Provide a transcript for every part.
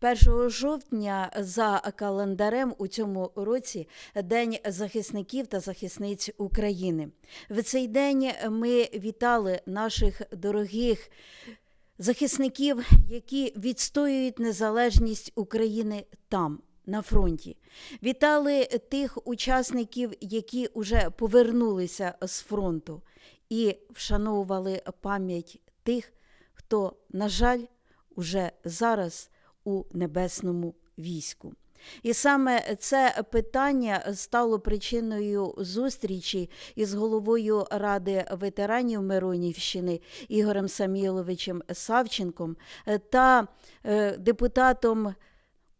1 жовтня за календарем у цьому році День захисників та захисниць України. В цей день ми вітали наших дорогих захисників, які відстоюють незалежність України там. На фронті вітали тих учасників, які вже повернулися з фронту, і вшановували пам'ять тих, хто, на жаль, уже зараз у небесному війську. І саме це питання стало причиною зустрічі із головою Ради ветеранів Миронівщини Ігорем Саміловичем Савченком та е, депутатом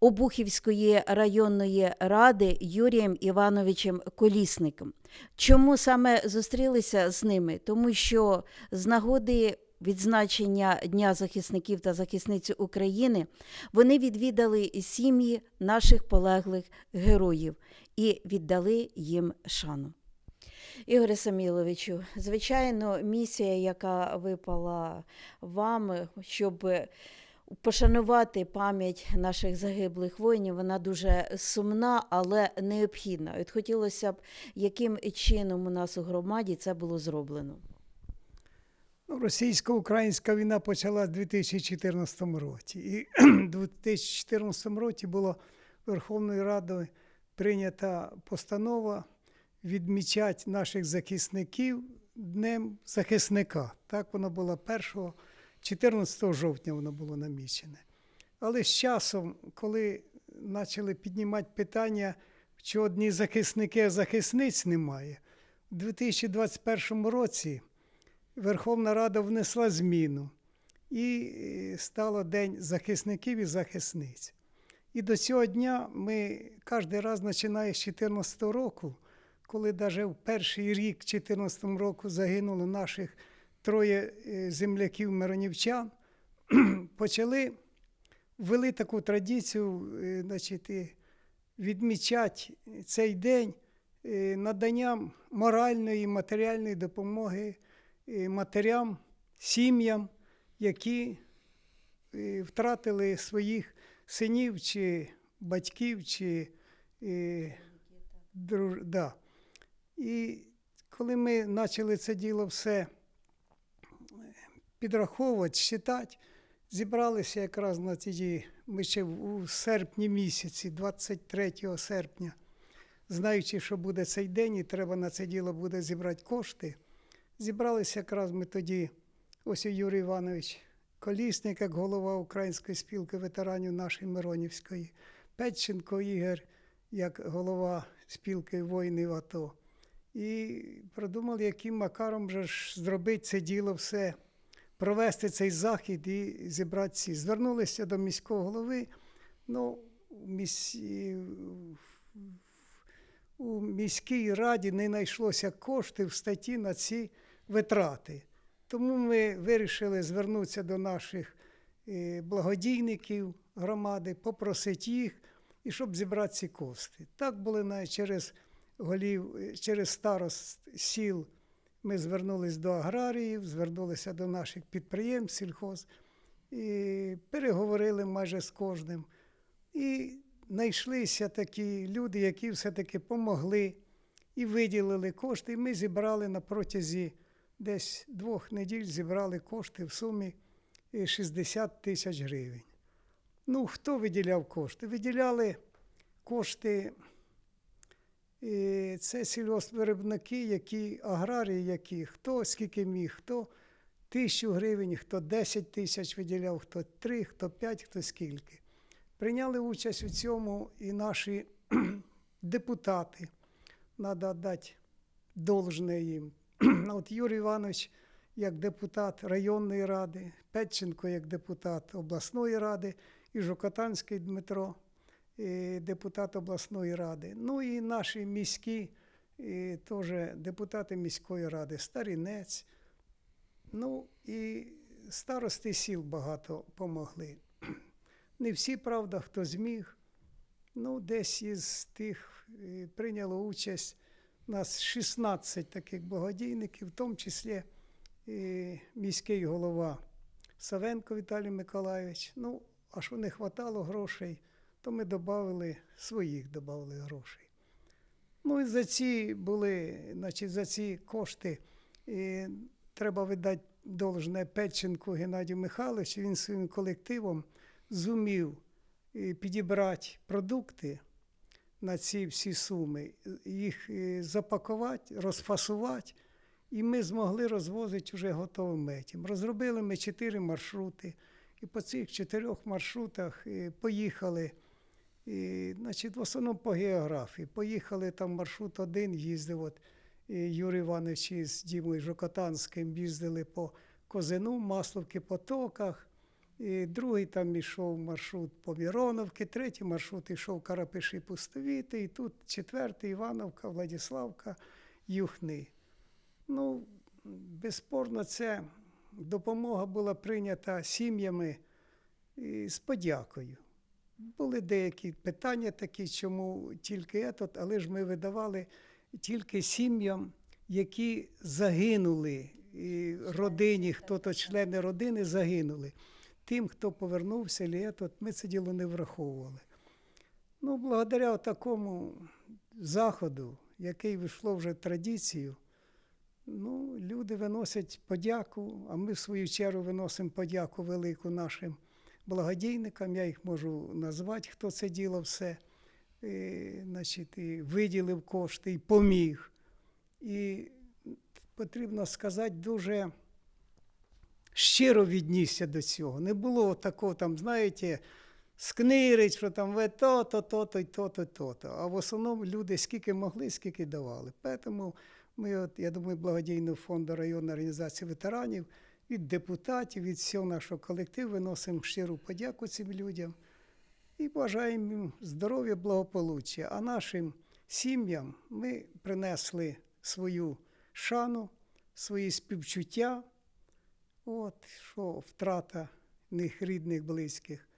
Обухівської районної ради Юрієм Івановичем Колісником. Чому саме зустрілися з ними? Тому що з нагоди відзначення Дня захисників та захисниць України вони відвідали сім'ї наших полеглих героїв і віддали їм шану. Ігоре Саміловичу, звичайно, місія, яка випала вам, щоб пошанувати пам'ять наших загиблих воїнів, вона дуже сумна, але необхідна. От хотілося б, яким чином у нас у громаді це було зроблено. Російсько-українська війна почалась у 2014 році. І в 2014 році була Верховною Радою прийнята постанова відмічати наших захисників Днем захисника. Так воно було 1 14 жовтня воно було намічене. Але з часом, коли почали піднімати питання, що одні захисники, а захисниць немає, у 2021 році Верховна Рада внесла зміну і е, стало День захисників і захисниць. І до цього дня ми кожен раз починає з 2014 року, коли навіть в перший рік 2014 року загинуло наших троє е, земляків миронівчан, почали ввели таку традицію, е, значить, відмічати цей день наданням моральної і матеріальної допомоги матерям, сім'ям, які е, втратили своїх синів чи батьків, чи е, друж... да. І коли ми почали це діло все підраховувати, считати, зібралися якраз на ті, ми ще у серпні місяці, 23 серпня, знаючи, що буде цей день, і треба на це діло буде зібрати кошти. Зібралися якраз ми тоді, ось Юрій Іванович Колісник, як голова Української спілки ветеранів нашої Миронівської, Петченко Ігор, як голова спілки воїнів АТО. І продумали, яким макаром же ж зробити це діло все, провести цей захід і зібрати ці. Звернулися до міського голови. Ну, у міській раді не знайшлося коштів в статті на ці витрати. Тому ми вирішили звернутися до наших е, благодійників громади, попросити їх, і щоб зібрати ці кошти. Так були навіть через голів, е, через старост сіл. Ми звернулися до аграріїв, звернулися до наших підприємств, сільхоз, і переговорили майже з кожним. І знайшлися такі люди, які все-таки помогли і виділили кошти. І ми зібрали на протязі десь двох неділь зібрали кошти в сумі е, 60 тисяч гривень. Ну, хто виділяв кошти? Виділяли кошти. е, Це сільгоспвиробники, які аграрії, які хто скільки міг, хто тисячу гривень, хто 10 тисяч виділяв, хто 3, хто 5, хто скільки. Прийняли участь у цьому і наші депутати. Треба дати должне їм. От Юрій Іванович, як депутат районної ради, Петченко як депутат обласної ради, і Жукотанський Дмитро, е, депутат обласної ради. Ну і наші міські, е, теж депутати міської ради, Старінець. Ну і старости сіл багато помогли. Не всі, правда, хто зміг. Ну, десь із тих е, прийняло участь у нас 16 таких благодійників, в тому числі е, міський голова Савенко Віталій Миколайович. Ну, А що не вистачало грошей, то ми додали своїх додали грошей. Ну і за ці були, значить, за ці кошти і треба видати должне Петченку Геннадію Михайловичу. Він своїм колективом зумів е, підібрати продукти на ці всі суми, їх е, запакувати, розфасувати, і ми змогли розвозити вже готовим метім. Розробили ми чотири маршрути, і по цих чотирьох маршрутах е, поїхали. І, значить, в основному по географії. Поїхали там маршрут один, їздив от, Юрій Іванович із Дімою Жокотанським їздили по Козину, Масловки, Потоках. І другий там ішов маршрут по Міроновки, третій маршрут ішов Карапиші Пустовіти, і тут четвертий Івановка, Владиславка, Юхни. Ну, безспорно, це допомога була прийнята сім'ями з подякою. Були деякі питання такі, чому тільки етот, але ж ми видавали тільки сім'ям, які загинули, і родині, хто то члени родини загинули. Тим, хто повернувся, літот, ми це діло не враховували. Ну, благодаря такому заходу, який вийшло вже традицію, ну, люди виносять подяку, а ми в свою чергу виносимо подяку велику нашим благодійникам, я їх можу назвати, хто це діло все, і, значить, і виділив кошти, і поміг. І потрібно сказати, дуже щиро віднісся до цього. Не було такого там, знаєте, скнирить, що там ви то-то, то-то, то-то, то-то. А в основному люди скільки могли, скільки давали. Тому ми, от, я думаю, благодійного фонду районної організації ветеранів від депутатів, від всього нашого колективу виносимо щиру подяку цим людям і бажаємо їм здоров'я, благополуччя. А нашим сім'ям ми принесли свою шану, свої співчуття, от, що втрата них рідних, близьких.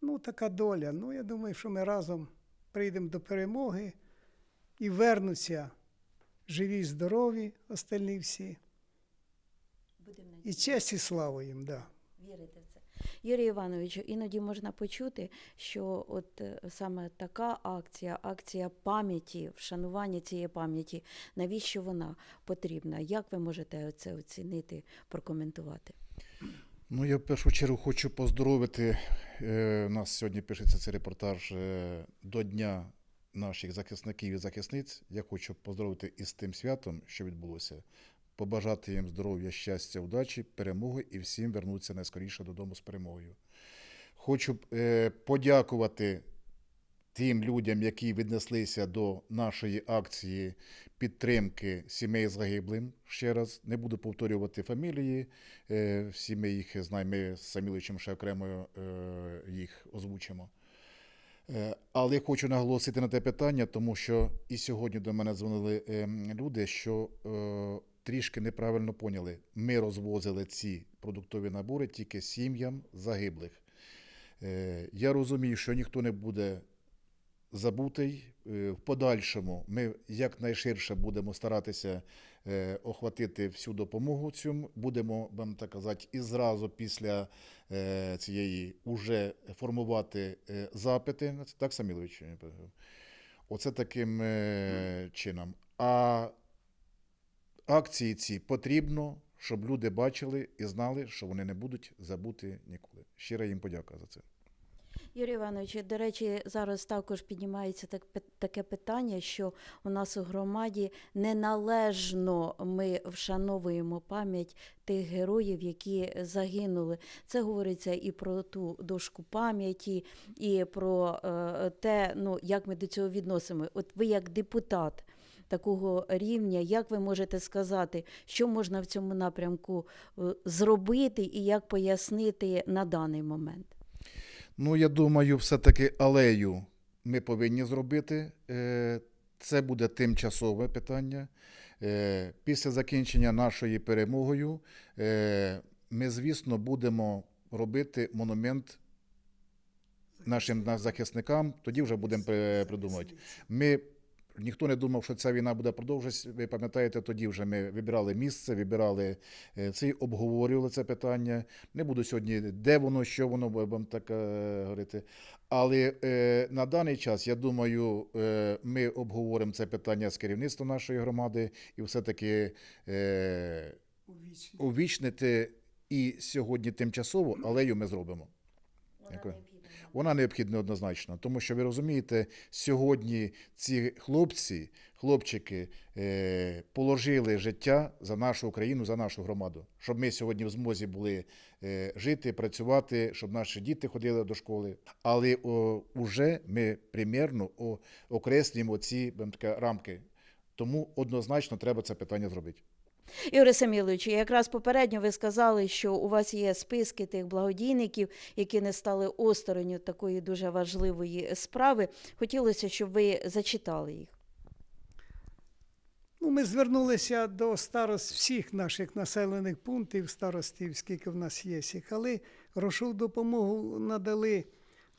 Ну, така доля. Ну, я думаю, що ми разом прийдемо до перемоги і вернуться живі, здорові, остальні всі. Будемо І честь і слава їм, да. вірити в це. Юрій Івановичу, іноді можна почути, що от е, саме така акція, акція пам'яті, вшанування цієї пам'яті, навіщо вона потрібна? Як ви можете це оцінити, прокоментувати? Ну, я в першу чергу хочу поздоровити. Е, у нас сьогодні пишеться цей репортаж е, до Дня наших захисників і захисниць. Я хочу поздоровити із тим святом, що відбулося. Побажати їм здоров'я, щастя, удачі, перемоги і всім вернутися найскоріше додому з перемогою. Хочу е, подякувати тим людям, які віднеслися до нашої акції підтримки сімей загиблим. Ще раз не буду повторювати фамілії. е, Всі ми їх знаємо, ми з Саміловичем ще окремо е, їх озвучимо. Але хочу наголосити на те питання, тому що і сьогодні до мене дзвонили ем, люди, що трішки неправильно поняли. Ми розвозили ці продуктові набори тільки сім'ям загиблих. Е, Я розумію, що ніхто не буде забутий. Е, В подальшому ми якнайширше будемо старатися е, охватити всю допомогу цю. Будемо, будемо так казати, і зразу після цієї уже формувати запити. Так, Самілович? Оце таким чином. А акції ці потрібно, щоб люди бачили і знали, що вони не будуть забути ніколи. Щира їм подяка за це. Юрій Іванович, до речі, зараз також піднімається так, таке питання, що у нас у громаді неналежно ми вшановуємо пам'ять тих героїв, які загинули. Це говориться і про ту дошку пам'яті, і про е, те, ну, як ми до цього відносимо. От ви як депутат. Такого рівня, як ви можете сказати, що можна в цьому напрямку е, зробити і як пояснити на даний момент? Ну, я думаю, все-таки алею ми повинні зробити. Е, Це буде тимчасове питання. Е, Після закінчення нашої перемогою ми, звісно, будемо робити монумент нашим захисникам, тоді вже будемо при- придумувати. Ми Ніхто не думав, що ця війна буде продовжуватися. Ви пам'ятаєте, тоді вже ми вибирали місце, вибирали е, це, обговорювали це питання. Не буду сьогодні, де воно, що воно, бо вам так е, говорити. Але е, на даний час, я думаю, е, ми обговоримо це питання з керівництвом нашої громади і все-таки е, увічнити і сьогодні тимчасово, алею ми зробимо. Дякую. Вона необхідна однозначно, тому що ви розумієте, сьогодні ці хлопці, хлопчики е, положили життя за нашу Україну, за нашу громаду, щоб ми сьогодні в змозі були е, жити, працювати, щоб наші діти ходили до школи. Але о, уже ми примірно окреслюємо ці рамки. Тому однозначно треба це питання зробити. Ігоре Саміловичу, якраз попередньо ви сказали, що у вас є списки тих благодійників, які не стали остороню такої дуже важливої справи. Хотілося, щоб ви зачитали їх. Ну, ми звернулися до старост всіх наших населених пунктів, старостів, скільки в нас є але грошову допомогу надали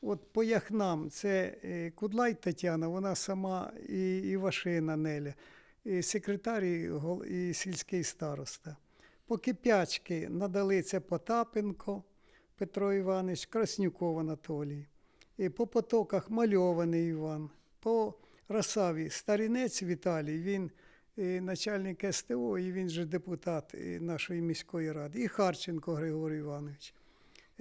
от по яхнам. Це е, Кудлай Тетяна, вона сама і Івашина Неля, і секретар і, сільський староста. По кип'ячки надали це Потапенко Петро Іванович, Краснюков Анатолій. І по потоках мальований Іван, по Росаві Старінець Віталій, він начальник СТО, і він же депутат нашої міської ради. І Харченко Григорій Іванович.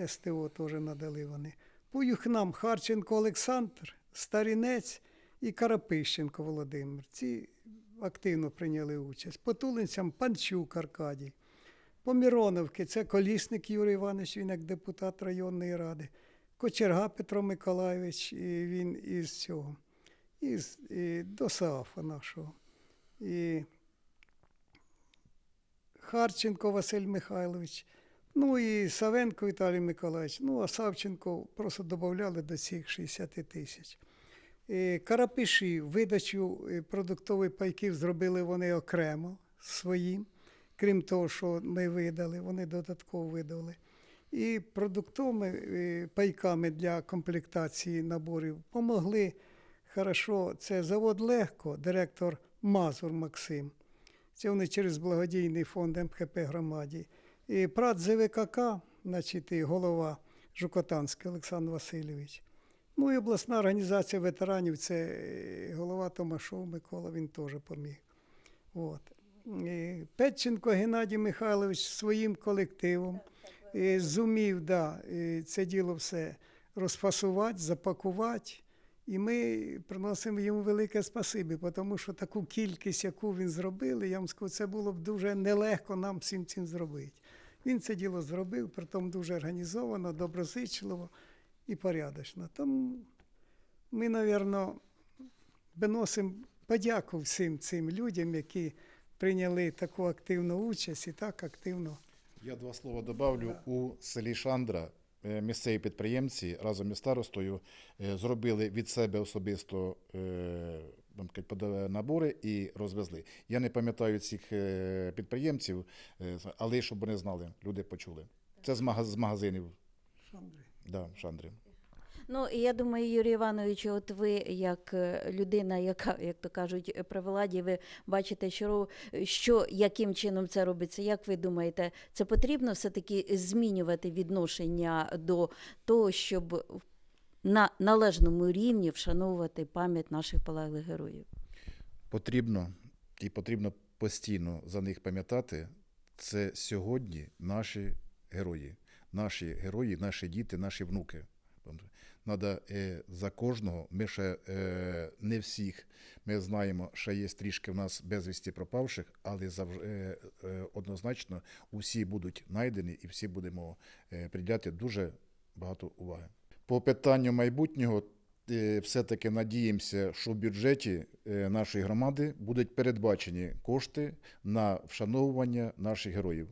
СТО теж надали вони. По Юхнам Харченко Олександр, Старінець і Карапищенко Володимир. Ці активно прийняли участь. По Тулинцям Панчук Аркадій. По Міроновки це Колісник Юрій Іванович, він як депутат районної ради. Кочерга Петро Миколайович, і він із цього, із і до СААФа нашого. І Харченко Василь Михайлович, ну і Савенко Віталій Миколаївич, ну а Савченко просто додавали до цих 60 тисяч. Е, Карапиші, видачу е, продуктових пайків зробили вони окремо своїм, крім того, що ми видали, вони додатково видали. І продуктовими е, пайками для комплектації наборів помогли хорошо. Це завод легко, директор Мазур Максим. Це вони через благодійний фонд МХП громаді. І прат ЗВКК, значить, голова Жукотанський Олександр Васильович. Ну і обласна організація ветеранів, це е, голова Томашов Микола, він теж поміг. От. Петченко Геннадій Михайлович своїм колективом зумів да, це діло все розфасувати, запакувати. І ми приносимо йому велике спасибі, тому що таку кількість, яку він зробив, я вам скажу, це було б дуже нелегко нам всім цим зробити. Він це діло зробив, притом дуже організовано, доброзичливо і порядочно. Тому ми, мабуть, виносимо подяку всім цим людям, які прийняли таку активну участь і так активно. Я два слова добавлю. У селі Шандра е, місцеві підприємці разом із старостою е, зробили від себе особисто е, набори і розвезли. Я не пам'ятаю цих підприємців, але щоб вони знали, люди почули. Це з магазинів Шандри. Да, Шандри. Ну, і я думаю, Юрій Іванович, от ви, як е, людина, яка, як то кажуть, при владі, ви бачите, що, що яким чином це робиться. Як ви думаєте, це потрібно все-таки змінювати відношення до того, щоб на належному рівні вшановувати пам'ять наших полеглих героїв? Потрібно і потрібно постійно за них пам'ятати. Це сьогодні наші герої, наші герої, наші діти, наші внуки. Надо е, за кожного. Ми ще е, не всіх. Ми знаємо, що є трішки в нас безвісті пропавших, але е, однозначно усі будуть знайдені і всі будемо приділяти дуже багато уваги. По питанню майбутнього все-таки надіємося, що в бюджеті нашої громади будуть передбачені кошти на вшановування наших героїв.